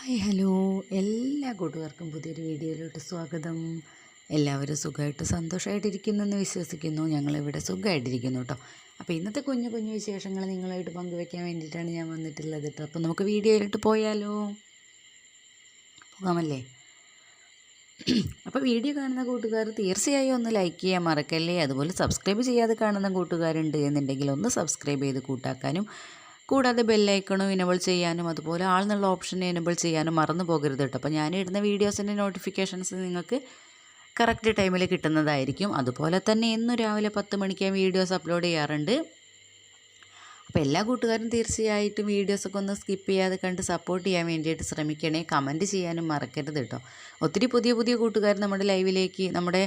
Hi hello. എല്ലാ കൂട്ടുകാർക്കും പുതിയൊരു വീഡിയോയിലോട്ട് സ്വാഗതം. എല്ലാവരും സുഖമായിട്ട് സന്തോഷമായിട്ടിരിക്കുന്നെന്ന് വിശ്വസിക്കുന്നു. ഞങ്ങളിവിടെ സുഖമായിട്ടിരിക്കുന്നു കേട്ടോ. അപ്പോൾ ഇന്നത്തെ കുഞ്ഞു കുഞ്ഞു വിശേഷങ്ങൾ നിങ്ങളായിട്ട് പങ്കുവെക്കാൻ വേണ്ടിയിട്ടാണ് ഞാൻ വന്നിട്ടുള്ളത് കേട്ടോ. അപ്പോൾ നമുക്ക് വീഡിയോയിലോട്ട് പോയാലോ? പോകാമല്ലേ? അപ്പോൾ വീഡിയോ കാണുന്ന കൂട്ടുകാർ തീർച്ചയായും ഒന്ന് ലൈക്ക് ചെയ്യാൻ മറക്കല്ലേ? അതുപോലെ സബ്സ്ക്രൈബ് ചെയ്യാതെ കാണുന്ന കൂട്ടുകാരുണ്ട് എന്നുണ്ടെങ്കിൽ ഒന്ന് സബ്സ്ക്രൈബ് ചെയ്ത് കൂട്ടാക്കാനും കൂടാതെ ബെല്ലൈക്കണും ഇനബിൾ ചെയ്യാനും അതുപോലെ ആൾന്നുള്ള ഓപ്ഷൻ എനബിൾ ചെയ്യാനും മറന്നു പോകരുത് കേട്ടോ. അപ്പോൾ ഇടുന്ന വീഡിയോസിന്റെ നോട്ടിഫിക്കേഷൻസ് നിങ്ങൾക്ക് കറക്റ്റ് ടൈമിൽ കിട്ടുന്നതായിരിക്കും. അതുപോലെ തന്നെ എന്നും രാവിലെ പത്ത് മണിക്ക് വീഡിയോസ് അപ്ലോഡ് ചെയ്യാറുണ്ട്. അപ്പോൾ എല്ലാ കൂട്ടുകാരും തീർച്ചയായിട്ടും വീഡിയോസൊക്കെ ഒന്ന് സ്കിപ്പ് ചെയ്യാതെ കണ്ട് സപ്പോർട്ട് ചെയ്യാൻ വേണ്ടിയിട്ട് ശ്രമിക്കണേ. കമന്റ് ചെയ്യാനും മറക്കരുത് കേട്ടോ. ഒത്തിരി പുതിയ പുതിയ കൂട്ടുകാർ നമ്മുടെ ലൈവിലേക്ക് നമ്മുടെ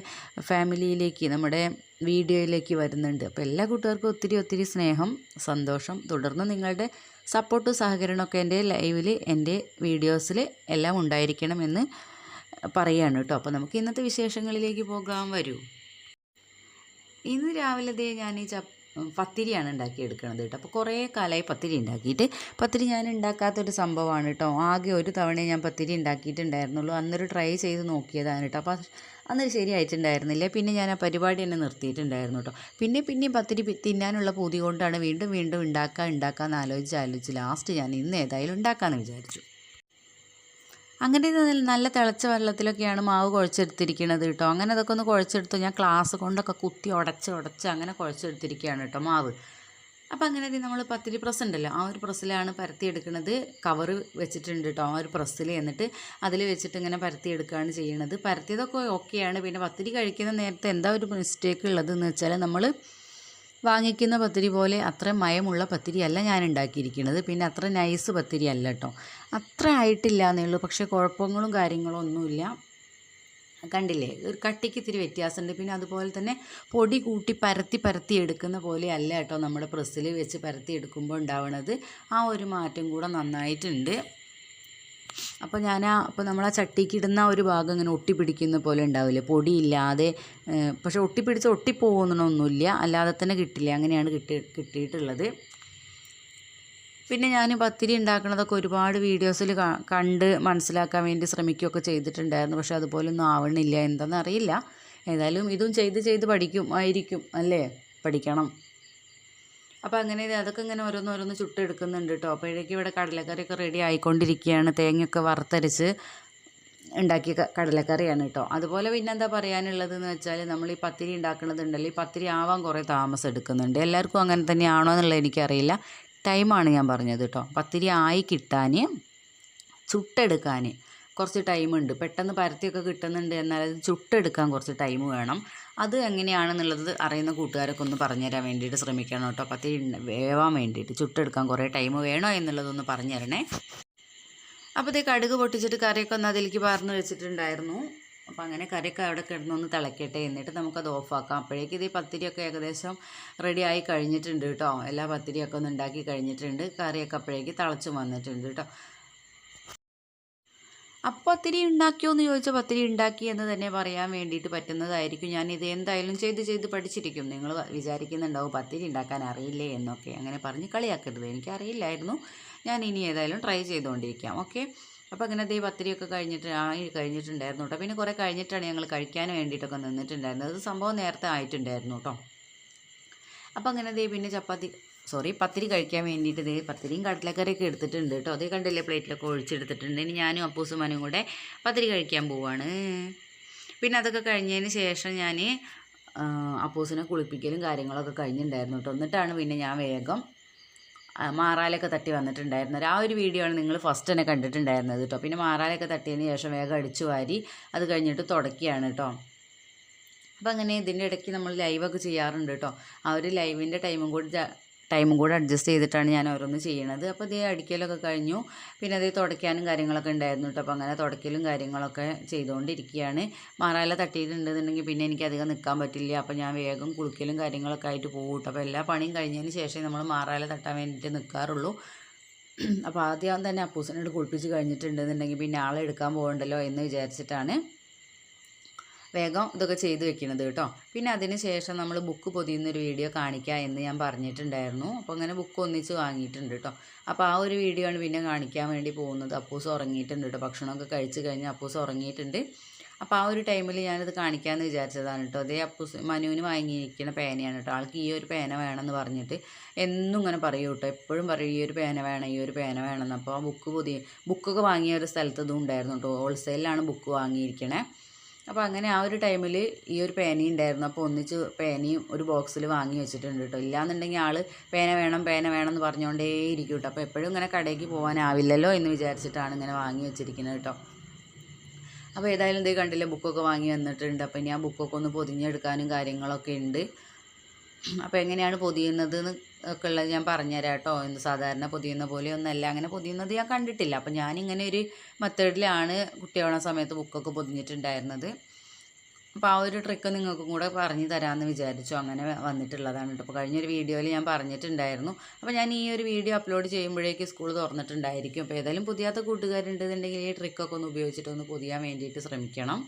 ഫാമിലിയിലേക്ക് നമ്മുടെ വീഡിയോയിലേക്ക് വരുന്നുണ്ട്. അപ്പോൾ എല്ലാ കൂട്ടുകാർക്കും ഒത്തിരി ഒത്തിരി സ്നേഹം സന്തോഷം. തുടർന്ന് നിങ്ങളുടെ സപ്പോർട്ടും സഹകരണമൊക്കെ എന്റെ ലൈവിൽ എന്റെ വീഡിയോസിൽ എല്ലാം ഉണ്ടായിരിക്കണമെന്ന് പറയുകയാണ് കേട്ടോ. അപ്പോൾ നമുക്ക് ഇന്നത്തെ വിശേഷങ്ങളിലേക്ക് പോകാൻ വരൂ. ഇന്ന് രാവിലെ ദേ ഞാൻ ഈ ചപ്പ് പത്തിരിയാണ് ഉണ്ടാക്കിയെടുക്കുന്നത് കേട്ടോ. അപ്പോൾ കുറേ കാലമായി പത്തിരി ഉണ്ടാക്കിയിട്ട്. പത്തിരി ഞാൻ ഉണ്ടാക്കാത്തൊരു സംഭവമാണ് കേട്ടോ. ആകെ ഒരു തവണ ഞാൻ പത്തിരി ഉണ്ടാക്കിയിട്ടുണ്ടായിരുന്നുള്ളൂ. അന്നൊരു ട്രൈ ചെയ്ത് നോക്കിയതാണ് കേട്ടോ. അപ്പോൾ അന്നൊരു ശരിയായിട്ടുണ്ടായിരുന്നില്ല പിന്നെ ഞാൻ ആ പരിപാടി തന്നെ നിർത്തിയിട്ടുണ്ടായിരുന്നു കേട്ടോ. പിന്നെ പിന്നെയും പത്തിരി തിന്നാനുള്ള പൂതി കൊണ്ടാണ് വീണ്ടും വീണ്ടും ഉണ്ടാക്കുക ഉണ്ടാക്കാമെന്ന് ആലോചിച്ച് ആലോചിച്ച് ലാസ്റ്റ് ഞാൻ ഇന്ന് ഏതായാലും ഉണ്ടാക്കാമെന്ന് വിചാരിച്ചു. അങ്ങനെ നല്ല തിളച്ച വെള്ളത്തിലൊക്കെയാണ് മാവ് കുഴച്ചെടുത്തിരിക്കുന്നത് കേട്ടോ അങ്ങനെ അതൊക്കെ ഒന്ന് കുഴച്ചെടുത്തു. ഞാൻ ക്ലാസ് കൊണ്ടൊക്കെ കുത്തി ഉടച്ച് ഉടച്ച് അങ്ങനെ കുഴച്ചെടുത്തിരിക്കുകയാണ് കേട്ടോ മാവ്. അപ്പോൾ അങ്ങനെ നമ്മൾ പത്തിരി പ്രസ് ഉണ്ടല്ലോ ആ ഒരു പ്രസ്സിലാണ് പരത്തിയെടുക്കുന്നത് കവറ് വെച്ചിട്ടുണ്ട് കേട്ടോ ആ ഒരു പ്രസ്സിൽ എന്നിട്ട് അതിൽ വെച്ചിട്ട് ഇങ്ങനെ പരത്തിയെടുക്കുകയാണ് ചെയ്യണത്. പരത്തിയതൊക്കെ ഓക്കെയാണ് പിന്നെ പത്തിരി കഴിക്കുന്ന നേരത്തെ എന്താ ഒരു മിസ്റ്റേക്ക് ഉള്ളതെന്ന് വെച്ചാൽ നമ്മൾ വാങ്ങിക്കുന്ന പത്തിരി പോലെ അത്ര മയമുള്ള പത്തിരി അല്ല ഞാൻ ഉണ്ടാക്കിയിരിക്കുന്നത് പിന്നെ അത്ര നൈസ് പത്തിരി അല്ല കേട്ടോ അത്ര ആയിട്ടില്ല എന്നേ ഉള്ളൂ പക്ഷേ കുഴപ്പങ്ങളും കാര്യങ്ങളും ഒന്നുമില്ല. കണ്ടില്ലേ? ഒരു കട്ടിക്ക് ഇത്തിരി വ്യത്യാസമുണ്ട്. പിന്നെ അതുപോലെ തന്നെ പൊടി കൂട്ടി പരത്തി പരത്തി എടുക്കുന്ന പോലെ അല്ല കേട്ടോ നമ്മുടെ പ്രസ്സിൽ വെച്ച് പരത്തി എടുക്കുമ്പോൾ ഉണ്ടാവുന്നത് ആ ഒരു മാറ്റം കൂടെ നന്നായിട്ടുണ്ട്. അപ്പോൾ ഞാൻ ആ അപ്പോൾ നമ്മൾ ആ ചട്ടിക്കിടുന്ന ഒരു ഭാഗം ഇങ്ങനെ ഒട്ടിപ്പിടിക്കുന്ന പോലെ ഉണ്ടാവില്ലേ? പൊടിയില്ലാതെ പക്ഷെ ഒട്ടിപ്പിടിച്ച് ഒട്ടിപ്പോകുന്നൊന്നുമില്ല. അല്ലാതെ തന്നെ കിട്ടില്ല? അങ്ങനെയാണ് കിട്ടി കിട്ടിയിട്ടുള്ളത്. പിന്നെ ഞാൻ പത്തിരി ഉണ്ടാക്കുന്നതൊക്കെ ഒരുപാട് വീഡിയോസിൽ കണ്ട് മനസ്സിലാക്കാൻ വേണ്ടി ശ്രമിക്കുകയൊക്കെ ചെയ്തിട്ടുണ്ടായിരുന്നു. പക്ഷെ അതുപോലൊന്നും ആവണില്ല. എന്താണെന്ന് അറിയില്ല ഏതായാലും ഇതും ചെയ്ത് ചെയ്ത് പഠിക്കും ആയിരിക്കും. അല്ലേ? പഠിക്കണം. അപ്പോൾ അങ്ങനെ അതൊക്കെ ഇങ്ങനെ ഓരോന്നോരോന്ന് ചുട്ടെടുക്കുന്നുണ്ട് കേട്ടോ അപ്പോഴേക്കും ഇവിടെ കടലക്കറിയൊക്കെ റെഡി ആയിക്കൊണ്ടിരിക്കുകയാണ്. തേങ്ങയൊക്കെ വറുത്തരച്ച് ഉണ്ടാക്കിയ കടലക്കറിയാണ് കേട്ടോ അതുപോലെ പിന്നെ എന്താ പറയാനുള്ളതെന്ന് വെച്ചാൽ നമ്മൾ ഈ പത്തിരി ഉണ്ടാക്കുന്നതുണ്ടല്ലോ. ഈ പത്തിരി ആവാൻ കുറേ താമസം എടുക്കുന്നുണ്ട്. എല്ലാവർക്കും അങ്ങനെ തന്നെയാണോ എന്നുള്ളത് എനിക്കറിയില്ല. ടൈമാണ് ഞാൻ പറഞ്ഞത് കേട്ടോ പത്തിരി ആയി കിട്ടാൻ ചുട്ടെടുക്കാൻ കുറച്ച് ടൈമുണ്ട്. പെട്ടെന്ന് പരത്തിയൊക്കെ കിട്ടുന്നുണ്ട് എന്നാൽ അത് ചുട്ടെടുക്കാൻ കുറച്ച് ടൈം വേണം. അത് എങ്ങനെയാണെന്നുള്ളത് അറിയുന്ന കൂട്ടുകാരൊക്കെ ഒന്ന് പറഞ്ഞുതരാൻ വേണ്ടിയിട്ട് ശ്രമിക്കണം കേട്ടോ. പത്തി വേവാൻ വേണ്ടിയിട്ട് ചുട്ടെടുക്കാൻ കുറേ ടൈം വേണോ എന്നുള്ളതൊന്ന് പറഞ്ഞു തരണേ അപ്പോൾ ഇതേ കടുക് പൊട്ടിച്ചിട്ട് കറിയൊക്കെ ഒന്ന് അതിലേക്ക് പറഞ്ഞു വെച്ചിട്ടുണ്ടായിരുന്നു. അപ്പോൾ അങ്ങനെ കറിയൊക്കെ അവിടെ കിടന്നൊന്ന് തിളക്കട്ടെ എന്നിട്ട് നമുക്കത് ഓഫാക്കാം അപ്പോഴേക്കും ഇത് പത്തിരിയൊക്കെ ഏകദേശം റെഡി ആയി കഴിഞ്ഞിട്ടുണ്ട് കേട്ടോ. എല്ലാ പത്തിരിയൊക്കെ ഒന്ന് ഉണ്ടാക്കി കഴിഞ്ഞിട്ടുണ്ട്. കറിയൊക്കെ അപ്പോഴേക്ക് തിളച്ച് വന്നിട്ടുണ്ട് കേട്ടോ. അപ്പോൾ പത്തിരി ഉണ്ടാക്കിയോ എന്ന് ചോദിച്ചാൽ പത്തിരി ഉണ്ടാക്കി എന്ന് തന്നെ പറയാൻ വേണ്ടിയിട്ട് പറ്റുന്നതായിരിക്കും. ഞാൻ ഇത് എന്തായാലും ചെയ്ത് ചെയ്ത് പഠിച്ചിരിക്കും. നിങ്ങൾ വിചാരിക്കുന്നുണ്ടാവും പത്തിരി ഉണ്ടാക്കാൻ അറിയില്ലേ എന്നൊക്കെ. അങ്ങനെ പറഞ്ഞ് കളിയാക്കരുത്. എനിക്കറിയില്ലായിരുന്നു. ഞാൻ ഇനി ഏതായാലും ട്രൈ ചെയ്തുകൊണ്ടിരിക്കാം. ഓക്കെ അപ്പോൾ അങ്ങനെ ദേ പത്തിരിയൊക്കെ കഴിഞ്ഞിട്ട് ആയി കഴിഞ്ഞിട്ടുണ്ടായിരുന്നു കേട്ടോ പിന്നെ കുറേ കഴിഞ്ഞിട്ടാണ് ഞങ്ങൾ കഴിക്കാൻ വേണ്ടിയിട്ടൊക്കെ നിന്നിട്ടുണ്ടായിരുന്നത്. അത് സംഭവം നേരത്തെ ആയിട്ടുണ്ടായിരുന്നു കേട്ടോ അപ്പോൾ അങ്ങനെ ദേ പിന്നെ ചപ്പാത്തി സോറി പത്തിരി കഴിക്കാൻ വേണ്ടിയിട്ട് ദേ പത്തിരിയും കടലക്കറിയൊക്കെ എടുത്തിട്ടുണ്ട് കേട്ടോ അതേ കണ്ടില്ലേ പ്ലേറ്റിലൊക്കെ ഒഴിച്ചെടുത്തിട്ടുണ്ട്. ഇനി ഞാനും അപ്പൂസും മനും കൂടെ പത്തിരി കഴിക്കാൻ പോവാണ്. പിന്നെ അതൊക്കെ കഴിഞ്ഞതിന് ശേഷം ഞാൻ അപ്പൂസിനെ കുളിപ്പിക്കലും കാര്യങ്ങളൊക്കെ കഴിഞ്ഞിട്ടുണ്ടായിരുന്നു കേട്ടോ എന്നിട്ടാണ് പിന്നെ ഞാൻ വേഗം മാറാലൊക്കെ തട്ടി വന്നിട്ടുണ്ടായിരുന്നത്. ആ ഒരു വീഡിയോ ആണ് നിങ്ങൾ ഫസ്റ്റ് തന്നെ കണ്ടിട്ടുണ്ടായിരുന്നത് കേട്ടോ പിന്നെ മാറാലൊക്കെ തട്ടിയതിന് ശേഷം വേഗം അടിച്ചു വാരി അത് കഴിഞ്ഞിട്ട് തുടക്കിയാണ് കേട്ടോ അപ്പോൾ അങ്ങനെ ഇതിന്റെ ഇടയ്ക്ക് നമ്മൾ ലൈവൊക്കെ ചെയ്യാറുണ്ട് കേട്ടോ ആ ഒരു ലൈവിന്റെ ടൈമും കൂടി ടൈമും കൂടെ അഡ്ജസ്റ്റ് ചെയ്തിട്ടാണ് ഞാൻ ഓരോന്ന് ചെയ്യണത്. അപ്പോൾ ഇതേ അടിക്കലൊക്കെ കഴിഞ്ഞു. പിന്നെ അതേ തുടയ്ക്കാനും കാര്യങ്ങളൊക്കെ ഉണ്ടായിരുന്നു കേട്ടോ അപ്പോൾ അങ്ങനെ തുടയ്ക്കലും കാര്യങ്ങളൊക്കെ ചെയ്തുകൊണ്ടിരിക്കുകയാണ് മാറാല തട്ടിയിട്ടുണ്ടെന്നുണ്ടെങ്കിൽ പിന്നെ എനിക്ക് അധികം നിൽക്കാൻ പറ്റില്ല. അപ്പോൾ ഞാൻ വേഗം കുളിക്കലും കാര്യങ്ങളൊക്കെ ആയിട്ട് പോകും അപ്പോൾ എല്ലാ പണിയും കഴിഞ്ഞതിന് ശേഷം നമ്മൾ മാറാല തട്ടാൻ വേണ്ടിയിട്ട് നിൽക്കാറുള്ളൂ അപ്പോൾ ആദ്യം തന്നെ അപ്പൂസനോട് കുളിപ്പിച്ച് കഴിഞ്ഞിട്ടുണ്ടെന്നുണ്ടെങ്കിൽ പിന്നെ ആളെ എടുക്കാൻ പോകണ്ടല്ലോ എന്ന് വിചാരിച്ചിട്ടാണ്. വേഗം ഇതൊക്കെ ചെയ്ത് വെക്കണത് കേട്ടോ. പിന്നെ അതിന് ശേഷം നമ്മൾ ബുക്ക് പൊതിയുന്നൊരു വീഡിയോ കാണിക്കുക എന്ന് ഞാൻ പറഞ്ഞിട്ടുണ്ടായിരുന്നു. അപ്പോൾ അങ്ങനെ ബുക്ക് ഒന്നിച്ച് വാങ്ങിയിട്ടുണ്ട് കേട്ടോ. അപ്പോൾ ആ ഒരു വീഡിയോ ആണ് പിന്നെ കാണിക്കാൻ വേണ്ടി പോകുന്നത്. അപ്പൂസ് ഉറങ്ങിയിട്ടുണ്ട് കേട്ടോ. ഭക്ഷണമൊക്കെ കഴിച്ച് കഴിഞ്ഞ് അപ്പൂസ് ഉറങ്ങിയിട്ടുണ്ട്. അപ്പോൾ ആ ഒരു ടൈമിൽ ഞാനിത് കാണിക്കാമെന്ന് വിചാരിച്ചതാണ് കേട്ടോ. അതേ അപ്പൂസ് മനുവിന് വാങ്ങിയിരിക്കുന്ന പേനയാണ് കേട്ടോ. ആൾക്ക് ഈ ഒരു പേന വേണമെന്ന് പറഞ്ഞിട്ട് എന്നും ഇങ്ങനെ പറയും കേട്ടോ. എപ്പോഴും പറയും ഈ ഒരു പേന വേണം ഈ ഒരു പേന വേണമെന്ന് അപ്പോൾ ബുക്ക് പുതിയ ബുക്കൊക്കെ വാങ്ങിയ ഒരു സ്ഥലത്ത് ഇതും ഉണ്ടായിരുന്നു കേട്ടോ. ഹോൾസെയിലാണ് ബുക്ക് വാങ്ങിയിരിക്കണേ. അപ്പോൾ അങ്ങനെ ആ ഒരു ടൈമിൽ ഈ ഒരു പേനയും ഉണ്ടായിരുന്നു. അപ്പോൾ ഒന്നിച്ച് പേനയും ഒരു ബോക്സിൽ വാങ്ങി വെച്ചിട്ടുണ്ട് കേട്ടോ. ഇല്ലാന്നുണ്ടെങ്കിൽ ആൾ പേന വേണം പേന വേണം എന്ന് പറഞ്ഞുകൊണ്ടേ ഇരിക്കും കേട്ടോ. അപ്പോൾ എപ്പോഴും ഇങ്ങനെ കടയ്ക്ക് പോകാനാവില്ലല്ലോ എന്ന് വിചാരിച്ചിട്ടാണ് ഇങ്ങനെ വാങ്ങി വെച്ചിരിക്കുന്നത് കേട്ടോ. അപ്പോൾ ഏതായാലും ഇതേ കണ്ടില്ല ബുക്കൊക്കെ വാങ്ങി വന്നിട്ടുണ്ട്. അപ്പോൾ ഇനി ആ ബുക്കൊക്കെ ഒന്ന് പൊതിഞ്ഞെടുക്കാനും കാര്യങ്ങളൊക്കെ ഉണ്ട്. അപ്പോൾ എങ്ങനെയാണ് പൊതിയുന്നത് ഒക്കെ ഉള്ളത് ഞാൻ പറഞ്ഞുതരാം കേട്ടോ എന്ത് സാധാരണ പൊതിയുന്ന പോലെ ഒന്നല്ല അങ്ങനെ പൊതിയുന്നത് ഞാൻ കണ്ടിട്ടില്ല. അപ്പോൾ ഞാനിങ്ങനെ ഒരു മെത്തേഡിലാണ് കുട്ടിയാവണ സമയത്ത് ബുക്കൊക്കെ പൊതിഞ്ഞിട്ടുണ്ടായിരുന്നത്. അപ്പോൾ ആ ഒരു ട്രിക്ക് നിങ്ങൾക്കും കൂടെ പറഞ്ഞു തരാമെന്ന് വിചാരിച്ചു. അങ്ങനെ വന്നിട്ടുള്ളതാണ് കേട്ടോ. അപ്പോൾ കഴിഞ്ഞൊരു വീഡിയോയിൽ ഞാൻ പറഞ്ഞിട്ടുണ്ടായിരുന്നു. അപ്പോൾ ഞാൻ ഈ ഒരു വീഡിയോ അപ്ലോഡ് ചെയ്യുമ്പോഴേക്ക് സ്കൂൾ തുറന്നിട്ടുണ്ടായിരിക്കും. അപ്പോൾ ഏതായാലും പുതിയാത്ത കൂട്ടുകാരുണ്ടെന്നുണ്ടെങ്കിൽ ഈ ട്രിക്കൊക്കെ ഒന്ന് ഉപയോഗിച്ചിട്ടൊന്ന് പൊതിയാൻ വേണ്ടിയിട്ട് ശ്രമിക്കണം.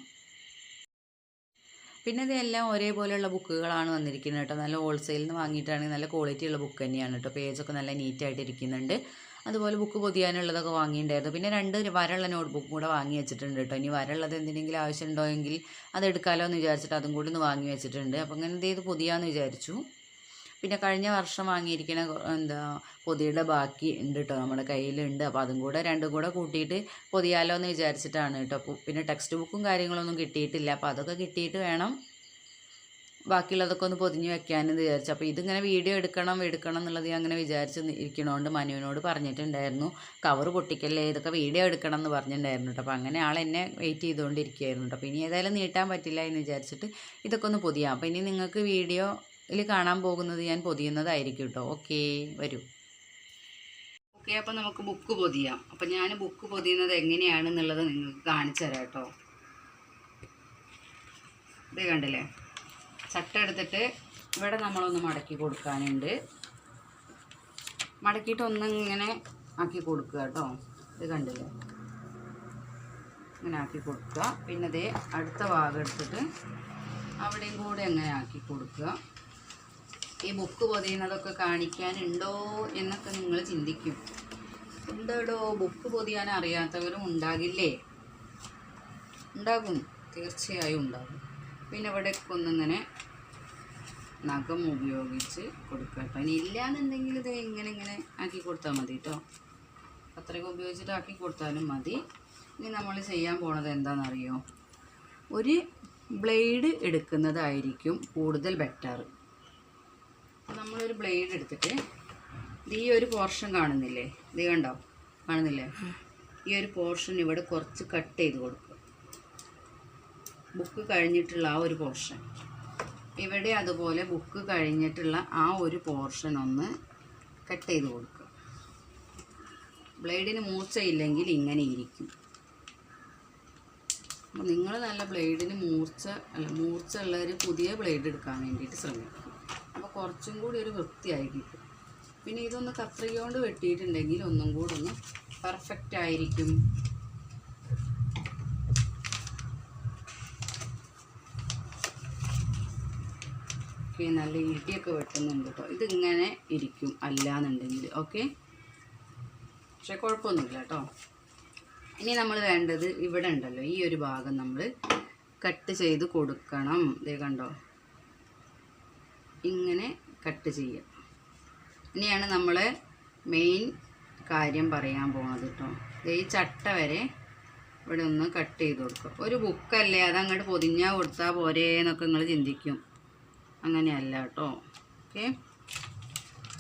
പിന്നെ ഇതെല്ലാം ഒരേപോലെയുള്ള ബുക്കുകളാണ് വന്നിരിക്കുന്നത് കേട്ടോ. നല്ല ഹോൾസെയിൽ നിന്ന് വാങ്ങിയിട്ടാണെങ്കിൽ നല്ല ക്വാളിറ്റി ഉള്ള ബുക്ക് തന്നെയാണ് കേട്ടോ. പേജൊക്കെ നല്ല നീറ്റായിട്ട് ഇരിക്കുന്നുണ്ട്. അതുപോലെ ബുക്ക് പൊതിയാനുള്ളതൊക്കെ വാങ്ങിയിട്ടുണ്ടായിരുന്നു. പിന്നെ രണ്ട് വരയുള്ള നോട്ട്ബുക്കും കൂടെ വാങ്ങി വെച്ചിട്ടുണ്ട് കേട്ടോ. ഇനി വരള്ളത് എന്തിനെങ്കിലും ആവശ്യമുണ്ടോ എങ്കിൽ അത് എടുക്കാമല്ലോ എന്ന് വിചാരിച്ചിട്ട് അതും കൂടി ഒന്ന് വാങ്ങി വെച്ചിട്ടുണ്ട്. അപ്പോൾ അങ്ങനെ ചെയ്ത് പൊതിയാന്ന് വിചാരിച്ചു. പിന്നെ കഴിഞ്ഞ വർഷം വാങ്ങിയിരിക്കുന്ന എന്താ പൊതിയുടെ ബാക്കി ഉണ്ട് കേട്ടോ നമ്മുടെ കയ്യിലുണ്ട്. അപ്പോൾ അതും കൂടെ രണ്ടും കൂടെ കൂട്ടിയിട്ട് പൊതിയാലോ എന്ന് വിചാരിച്ചിട്ടാണ് കേട്ടോ പിന്നെ ടെക്സ്റ്റ് ബുക്കും കാര്യങ്ങളൊന്നും കിട്ടിയിട്ടില്ല. അപ്പോൾ അതൊക്കെ കിട്ടിയിട്ട് വേണം ബാക്കിയുള്ളതൊക്കെ ഒന്ന് പൊതിഞ്ഞ് വെക്കാനെന്ന് വിചാരിച്ചു. അപ്പോൾ ഇതിങ്ങനെ വീഡിയോ എടുക്കണം എടുക്കണം എന്നുള്ളത് ഞാൻ അങ്ങനെ വിചാരിച്ച് ഇരിക്കണോണ്ട് മനുവിനോട് പറഞ്ഞിട്ടുണ്ടായിരുന്നു. കവർ പൊട്ടിക്കല്ലേ ഇതൊക്കെ വീഡിയോ എടുക്കണം എന്ന് പറഞ്ഞിട്ടുണ്ടായിരുന്നു കേട്ടോ അപ്പോൾ അങ്ങനെ ആൾ എന്നെ വെയിറ്റ് ചെയ്തുകൊണ്ടിരിക്കുകയായിരുന്നു കേട്ടോ അപ്പോൾ ഇനി ഏതായാലും നീട്ടാൻ പറ്റില്ല എന്ന് വിചാരിച്ചിട്ട് ഇതൊക്കെ ഒന്ന് പൊതിയാം. അപ്പോൾ ഇനി നിങ്ങൾക്ക് വീഡിയോയിൽ കാണാൻ പോകുന്നത് ഞാൻ പൊതിയുന്നതായിരിക്കും കേട്ടോ ഓക്കെ വരൂ. ഓക്കെ അപ്പോൾ നമുക്ക് ബുക്ക് പൊതിയാം. അപ്പോൾ ഞാൻ ബുക്ക് പൊതിയുന്നത് എങ്ങനെയാണെന്നുള്ളത് നിങ്ങൾക്ക് കാണിച്ചു തരാം കേട്ടോ ഇത് കണ്ടില്ലേ? ചട്ട എടുത്തിട്ട് ഇവിടെ നമ്മളൊന്ന് മടക്കി കൊടുക്കാനുണ്ട്. മടക്കിയിട്ട് ഒന്ന് ഇങ്ങനെ ആക്കി കൊടുക്കുക കേട്ടോ ഇത് കണ്ടില്ലേ? ഇങ്ങനെ ആക്കി കൊടുക്കുക. പിന്നെ ദേ അടുത്ത ഭാഗം എടുത്തിട്ട് അവിടെയും കൂടെ അങ്ങനെ ആക്കി കൊടുക്കുക. ഈ ബുക്ക് പൊതിയുന്നതൊക്കെ കാണിക്കാനുണ്ടോ എന്നൊക്കെ നിങ്ങൾ ചിന്തിക്കും. ഉണ്ടോ ബുക്ക് പൊതിയാൻ അറിയാത്തവരും ഉണ്ടാകില്ലേ? ഉണ്ടാകും. തീർച്ചയായും ഉണ്ടാകും. പിന്നെ ഇവിടെയൊക്കെ ഒന്നിങ്ങനെ നഖം ഉപയോഗിച്ച് കൊടുക്കട്ടോ കേട്ടോ ഇനി ഇല്ലയെന്നുണ്ടെങ്കിൽ ഇത് ഇങ്ങനെ ഇങ്ങനെ ആക്കി കൊടുത്താൽ മതി കേട്ടോ. അത്രയൊക്കെ ഉപയോഗിച്ചിട്ട് ആക്കി കൊടുത്താലും മതി. ഇനി നമ്മൾ ചെയ്യാൻ പോണത് എന്താണെന്നറിയോ? ഒരു ബ്ലേഡ് എടുക്കുന്നതായിരിക്കും കൂടുതൽ ബെറ്റർ. നമ്മളൊരു ബ്ലേഡ് എടുത്തിട്ട് ഈ ഒരു പോർഷൻ കാണുന്നില്ലേ? ഇത് കണ്ടോ? കാണുന്നില്ലേ? ഈ ഒരു പോർഷൻ ഇവിടെ കുറച്ച് കട്ട് ചെയ്ത് കൊടുക്കുക ബുക്ക് കഴിഞ്ഞിട്ടുള്ള ആ ഒരു പോർഷൻ ഇവിടെ അതുപോലെ ബുക്ക് കഴിഞ്ഞിട്ടുള്ള ആ ഒരു പോർഷൻ ഒന്ന് കട്ട് ചെയ്ത് കൊടുക്കുക ബ്ലേഡിന് മൂർച്ചയില്ലെങ്കിൽ ഇങ്ങനെ ഇരിക്കും. അപ്പോൾ നിങ്ങൾ നല്ല ബ്ലേഡിന് മൂർച്ച അല്ല മൂർച്ച ഉള്ളൊരു പുതിയ ബ്ലേഡ് എടുക്കാൻ വേണ്ടിയിട്ട് ശ്രമിക്കും അപ്പോൾ കുറച്ചും കൂടി ഒരു വൃത്തിയായി കിട്ടും. പിന്നെ ഇതൊന്ന് കത്രിക കൊണ്ട് വെട്ടിയിട്ടുണ്ടെങ്കിൽ ഒന്നും കൂടി ഒന്ന് പെർഫെക്റ്റ് ആയിരിക്കും. ഓക്കെ നല്ല ഇടിയൊക്കെ വെട്ടുന്നുണ്ട് കേട്ടോ ഇതിങ്ങനെ ഇരിക്കും അല്ലാന്നുണ്ടെങ്കിൽ ഓക്കെ പക്ഷെ കുഴപ്പമൊന്നുമില്ല കേട്ടോ ഇനി നമ്മൾ വേണ്ടത് ഇവിടെ ഉണ്ടല്ലോ. ഈ ഒരു ഭാഗം നമ്മൾ കട്ട് ചെയ്ത് കൊടുക്കണം. ഇതേ കണ്ടോ? ഇങ്ങനെ കട്ട് ചെയ്യുക ഇനിയാണ് നമ്മൾ മെയിൻ കാര്യം പറയാൻ പോകുന്നത് കേട്ടോ ഈ ചട്ട വരെ ഇവിടെ ഒന്ന് കട്ട് ചെയ്ത് കൊടുക്കുക ഒരു ബുക്കല്ലേ അതങ്ങോട്ട് പൊതിഞ്ഞാൽ കൊടുത്താൽ പോരേ എന്നൊക്കെ നിങ്ങൾ ചിന്തിക്കും. അങ്ങനെയല്ല കേട്ടോ ഓക്കെ?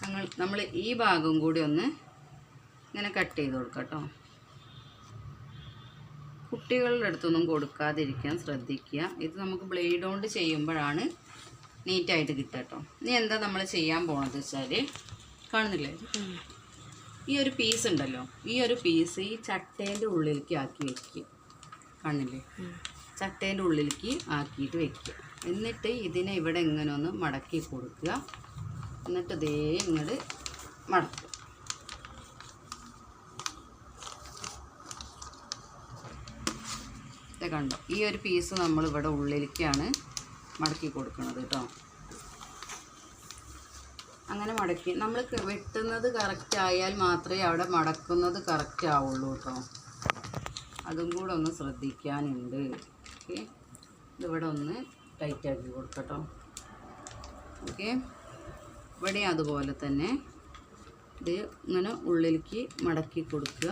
ഞങ്ങൾ നമ്മൾ ഈ ഭാഗം കൂടി ഒന്ന് ഇങ്ങനെ കട്ട് ചെയ്ത് കൊടുക്കുക കേട്ടോ കുട്ടികളുടെ അടുത്തൊന്നും കൊടുക്കാതിരിക്കാൻ ശ്രദ്ധിക്കുക. ഇത് നമുക്ക് ബ്ലേഡ് കൊണ്ട് ചെയ്യുമ്പോഴാണ് നീറ്റായിട്ട് കിട്ടുക കേട്ടോ ഇനി എന്താ നമ്മൾ ചെയ്യാൻ പോണത് വെച്ചാൽ കാണുന്നില്ലേ? ഈ ഒരു പീസ് ഉണ്ടല്ലോ. ഈ ഒരു പീസ് ഈ ചട്ടേന്റെ ഉള്ളിലേക്ക് ആക്കി വെക്കുക കാണുന്നില്ലേ? ചട്ടേന്റെ ഉള്ളിലേക്ക് ആക്കിയിട്ട് വെക്കുക എന്നിട്ട് ഇതിനെ ഇവിടെ ഇങ്ങനെ ഒന്ന് മടക്കി കൊടുക്കുക. എന്നിട്ട് ഇതേ ഇങ്ങോട്ട് മടക്കുക. കണ്ടോ? ഈ ഒരു പീസ് നമ്മൾ ഇവിടെ ഉള്ളിലേക്കാണ് മടക്കി കൊടുക്കണത് കേട്ടോ അങ്ങനെ മടക്കി. നമ്മൾ വെട്ടുന്നത് കറക്റ്റ് ആയാൽ മാത്രമേ അവിടെ മടക്കുന്നത് കറക്റ്റ് ആവുള്ളൂ കേട്ടോ അതും കൂടെ ഒന്ന് ശ്രദ്ധിക്കാനുണ്ട്. ഓക്കെ. ഇതിവിടെ ഒന്ന് ടൈറ്റാക്കി കൊടുക്കട്ടോ ഓക്കെ. ഇവിടെ അതുപോലെ തന്നെ ഇത് ഇങ്ങനെ ഉള്ളിലേക്ക് മടക്കി കൊടുക്കുക.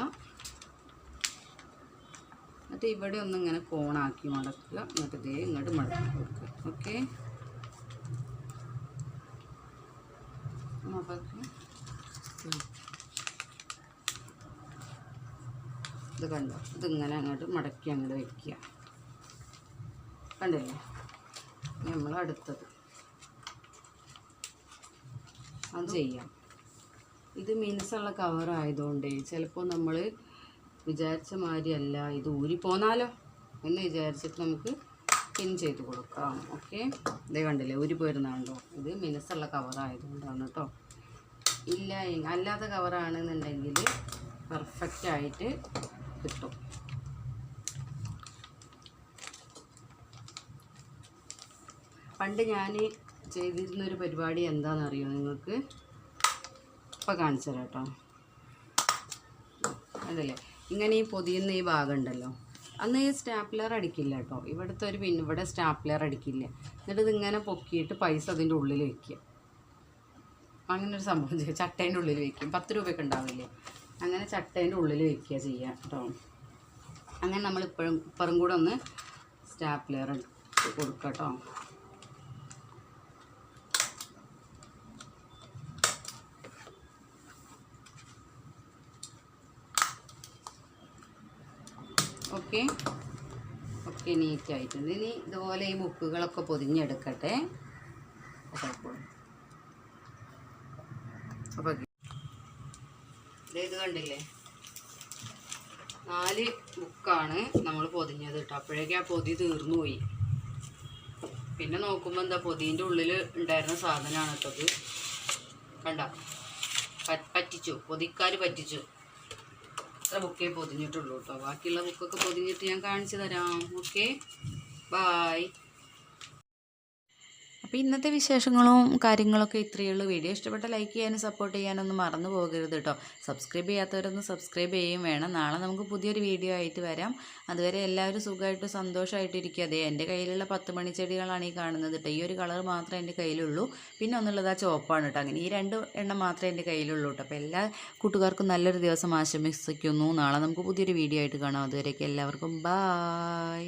എന്നിട്ട് ഇവിടെ ഒന്ന് ഇങ്ങനെ കോണാക്കി മടക്കുക. എന്നിട്ട് ഇതേ ഇങ്ങോട്ട് മടക്കി കൊടുക്കുക. ഓക്കെ ഇത് കണ്ടോ? ഇതിങ്ങനെ അങ്ങോട്ട് മടക്കി അങ്ങോട്ട് വെക്കുക. കണ്ടില്ലേ നമ്മൾ അടുത്തത് അത് ചെയ്യാം. ഇത് മീൻസുള്ള കവർ ആയതുകൊണ്ട് ചിലപ്പോൾ നമ്മൾ വിചാരിച്ച മാതിരിയല്ല. ഇത് ഊരി പോന്നാലോ എന്ന് വിചാരിച്ചിട്ട് നമുക്ക് പിൻ ചെയ്ത് കൊടുക്കാം. ഓക്കെ ഇതേ കണ്ടില്ലേ ഊരി പോയിരുന്നാണ്ടോ ഇത് മിനുസുള്ള കവറായതുകൊണ്ടാണ് കേട്ടോ ഇല്ല അല്ലാതെ അല്ലാത്ത കവറാണെന്നുണ്ടെങ്കിൽ പെർഫെക്റ്റ് ആയിട്ട് കിട്ടും. പണ്ട് ഞാൻ ചെയ്തിരുന്നൊരു പരിപാടി എന്താണെന്നറിയോ നിങ്ങൾക്ക്? ഇപ്പം കാണിച്ചു തരാം കേട്ടോ അതല്ലേ ഇങ്ങനെ ഈ പൊതിയുന്ന ഈ ഭാഗം ഉണ്ടല്ലോ അന്ന് ഈ സ്റ്റാപ്ലർ അടിക്കില്ല കേട്ടോ. ഇവിടുത്തെ ഒരു പിന്നെ ഇവിടെ സ്റ്റാപ്ലർ അടിക്കില്ല. എന്നിട്ട് ഇതിങ്ങനെ പൊക്കിയിട്ട് പൈസ അതിന്റെ ഉള്ളിൽ വെക്കുക. അങ്ങനെ ഒരു സംഭവം ചെയ്യുക ചട്ടേന്റെ ഉള്ളിൽ വെക്കും. പത്ത് രൂപയൊക്കെ ഉണ്ടാവില്ലേ? അങ്ങനെ ചട്ടേന്റെ ഉള്ളിൽ വെക്കുക ചെയ്യുക കേട്ടോ. അങ്ങനെ നമ്മൾ ഇപ്പോഴും ഇപ്പറും കൂടെ ഒന്ന് സ്റ്റാപ്ലർ കൊടുക്കുക കേട്ടോ. ഓക്കെ. ഓക്കെ നീറ്റ് ആയിട്ടുണ്ട്. ഇനി ഇതുപോലെ ഈ മുക്കുകളൊക്കെ പൊതിഞ്ഞെടുക്കട്ടെ. അപ്പോൾ ഇത് കണ്ടില്ലേ? നാല് മുക്കാണ് നമ്മൾ പൊതിഞ്ഞത് കേട്ടോ. അപ്പോഴേക്കും ആ പൊതി തീർന്നു പോയി. പിന്നെ നോക്കുമ്പോൾ എന്താ പൊതിന്റെ ഉള്ളിൽ ഉണ്ടായിരുന്ന സാധനമാണ് കേട്ടത് കണ്ട? പറ്റിച്ചു. പൊതിക്കാർ പറ്റിച്ചു. ഇത്ര ബുക്കേ പൊതിഞ്ഞിട്ടുള്ളൂ കേട്ടോ ബാക്കിയുള്ള ബുക്കൊക്കെ പൊതിഞ്ഞിട്ട് ഞാൻ കാണിച്ചു തരാം. ഓക്കെ ബായ് അപ്പോൾ ഇന്നത്തെ വിശേഷങ്ങളും കാര്യങ്ങളൊക്കെ ഇത്രയേ ഉള്ളൂ. വീഡിയോ ഇഷ്ടപ്പെട്ട ലൈക്ക് ചെയ്യാനും സപ്പോർട്ട് ചെയ്യാനൊന്നും മറന്നു പോകരുത് കേട്ടോ സബ്സ്ക്രൈബ് ചെയ്യാത്തവരൊന്ന് സബ്സ്ക്രൈബ് ചെയ്യുകയും വേണം. നാളെ നമുക്ക് പുതിയൊരു വീഡിയോ ആയിട്ട് വരാം. അതുവരെ എല്ലാവരും സുഖമായിട്ട് സന്തോഷമായിട്ട് ഇരിക്കുക അതെ എന്റെ കയ്യിലുള്ള പത്ത് മണിച്ചെടികളാണ് ഈ കാണുന്നത് കേട്ടോ ഈ ഒരു കളർ മാത്രമേ എന്റെ കയ്യിലുള്ളൂ. പിന്നെ ഒന്നുള്ളത് ആ ചോപ്പാണ് കേട്ടോ അങ്ങനെ ഈ രണ്ട് എണ്ണം മാത്രമേ എന്റെ കയ്യിലുള്ളൂ കേട്ടോ അപ്പോൾ എല്ലാ കൂട്ടുകാർക്കും നല്ലൊരു ദിവസം ആശംസിക്കുന്നു. നാളെ നമുക്ക് പുതിയൊരു വീഡിയോ ആയിട്ട് കാണാം. അതുവരേക്കും എല്ലാവർക്കും ബായ്